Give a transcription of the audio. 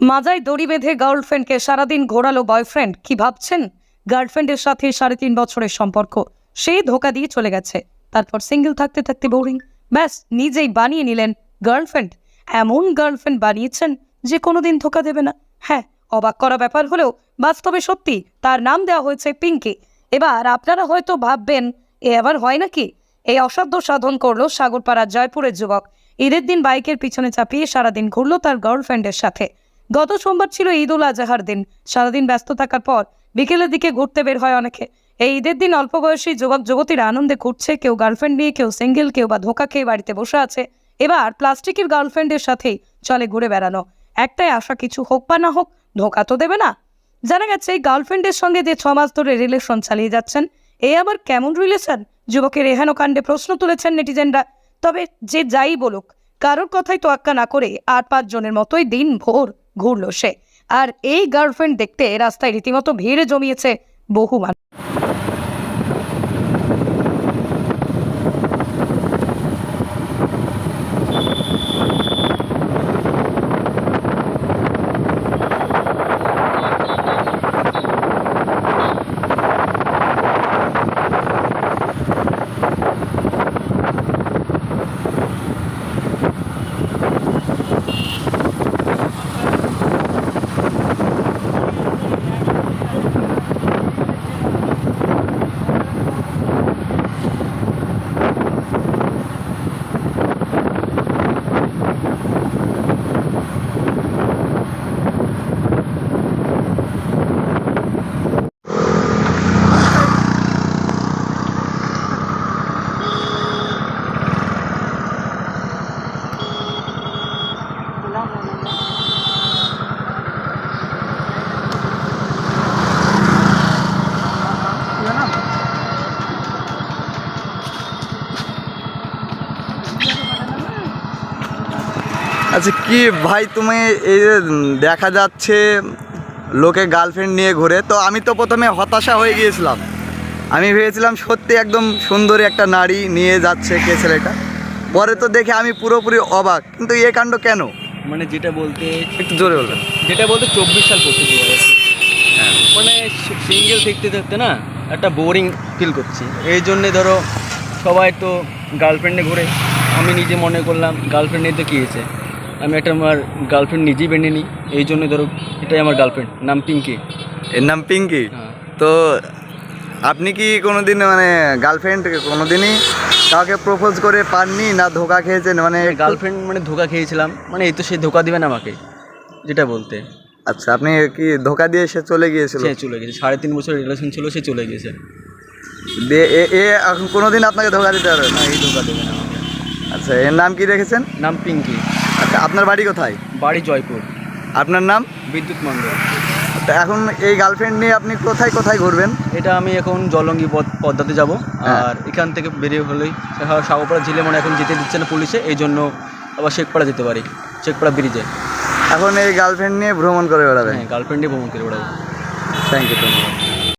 মাজায় দড়ি বেঁধে গার্লফ্রেন্ডকে সারাদিন ঘোরালো বয়ফ্রেন্ড। কি ভাবছেন? গার্লফ্রেন্ডের সাথে সাড়ে তিন বছরের সম্পর্ক। সেই ধোকা দিয়ে চলে গেছে। তারপর সিঙ্গেল থাকতে থাকতে বোরিং। ব্যাস, নিজেই বানিয়ে নিলেন গার্লফ্রেন্ড। এমন গার্লফ্রেন্ড বানিয়েছেন যে কোনোদিন ধোকা দেবে না। হ্যাঁ অবাক করা ব্যাপার হলেও বাস্তবে সত্যি তার নাম দেওয়া হয়েছে পিঙ্কি। এবার আপনারা হয়তো ভাববেন, এ আবার হয় নাকি? এই অসাধ্য সাধন করল সাগরপাড়ার জয়পুরের যুবক। ঈদের দিন বাইকের পিছনে চাপিয়ে সারাদিন ঘুরলো তার গার্লফ্রেন্ডের সাথে। গত সোমবার ছিল ঈদ উল আজহার দিন। সারাদিন ব্যস্ত থাকার পর বিকেলের দিকে ঘুরতে বের হয় অনেকে। এই ঈদের দিন অল্প বয়সী যুবক যুবতীরা আনন্দে ঘুরছে, কেউ গার্লফ্রেন্ড নিয়ে, কেউ সিঙ্গেল, কেউ বা ধোকা খেয়ে বাড়িতে বসে আছে। এবার প্লাস্টিকের গার্লফ্রেন্ডের সাথেই চলে ঘুরে বেড়ানো। একটাই আশা, কিছু হোক বা না হোক, ধোকা তো দেবে না। জানা গেছে এই গার্লফ্রেন্ডের সঙ্গে যে ছ মাস ধরে রিলেশন চালিয়ে যাচ্ছেন, এ আবার কেমন রিলেশন? যুবকের এহেন কাণ্ডে প্রশ্ন তুলেছেন নেটিজেনরা। তবে যে যাই বলুক, কারোর কথাই তোয়াক্কা না করে আট পাঁচ জনের মতোই দিন ভোর ঘুরল সে। আর এই গার্লফ্রেন্ড দেখতে রাস্তায় রীতিমতো ভিড় জমিয়েছে বহু মানুষ। আচ্ছা কি ভাই তুমি এই যে দেখা যাচ্ছে লোকে গার্লফ্রেন্ড নিয়ে ঘুরে তো আমি তো প্রথমে হতাশা হয়ে গিয়েছিলাম। আমি ভেবেছিলাম সত্যি একদম সুন্দরী একটা নারী নিয়ে যাচ্ছে কে ছেলেটা। পরে তো দেখে আমি পুরোপুরি অবাক কিন্তু এ কাণ্ড কেন? মানে যেটা বলতে একটু জোরে বলবেন। যেটা বলতে চব্বিশ সাল পড়তে মানে সিঙ্গেল দেখতে দেখতে না একটা বোরিং ফিল করছি। এই জন্যে ধরো সবাই তো গার্লফ্রেন্ডে ঘুরে। আমি নিজে মনে করলাম গার্লফ্রেন্ড নিয়ে তো কী হয়েছে? আমি একটা আমার গার্লফ্রেন্ড নিজেই বেঁধে নিই এই জন্য ধরো এটাই আমার গার্লফ্রেন্ড নাম পিঙ্কি। এর নাম পিঙ্কি? হ্যাঁ। তো আপনি কি কোনোদিন মানে গার্লফ্রেন্ড কোনোদিনই কাউকে প্রপোজ করে পাননি না ধোকা খেয়েছেন? মানে গার্লফ্রেন্ড মানে ধোকা খেয়েছিলাম মানে এই তো সে ধোকা দিবে না আমাকে যেটা বলতে। আচ্ছা আপনি কি ধোকা দিয়ে সে চলে গিয়েছিল? সে চলে গেছে সাড়ে তিন বছর রিলেশন ছিল সে চলে গেছে দিয়ে এ- এখন কোনোদিন আপনাকে ধোকা দিতে পারবে না এই ধোকা দেবে না আমাকে। আচ্ছা এর নাম কি রেখেছেন? নাম পিঙ্কি। আচ্ছা আপনার বাড়ি কোথায়? বাড়ি জয়পুর। আপনার নাম? বিদ্যুৎ মন্ডল তো এখন এই গার্লফ্রেন্ড নিয়ে আপনি কোথায় কোথায় ঘুরবেন? এটা আমি এখন জলঙ্গি পদ পদ্মাতে যাব। হ্যাঁ। আর এখান থেকে বেরিয়ে হলেই সাগরপাড়া ঝিলে মনে এখন যেতে দিচ্ছে না পুলিশে এই জন্য আবার শেখপাড়া যেতে পারি শেখপাড়া ব্রিজে এখন এই গার্লফ্রেন্ড নিয়ে ভ্রমণ করে বেড়াবেন? হ্যাঁ গার্লফ্রেন্ডে ভ্রমণ করে বেড়াবো। থ্যাংক ইউ ধন্যবাদ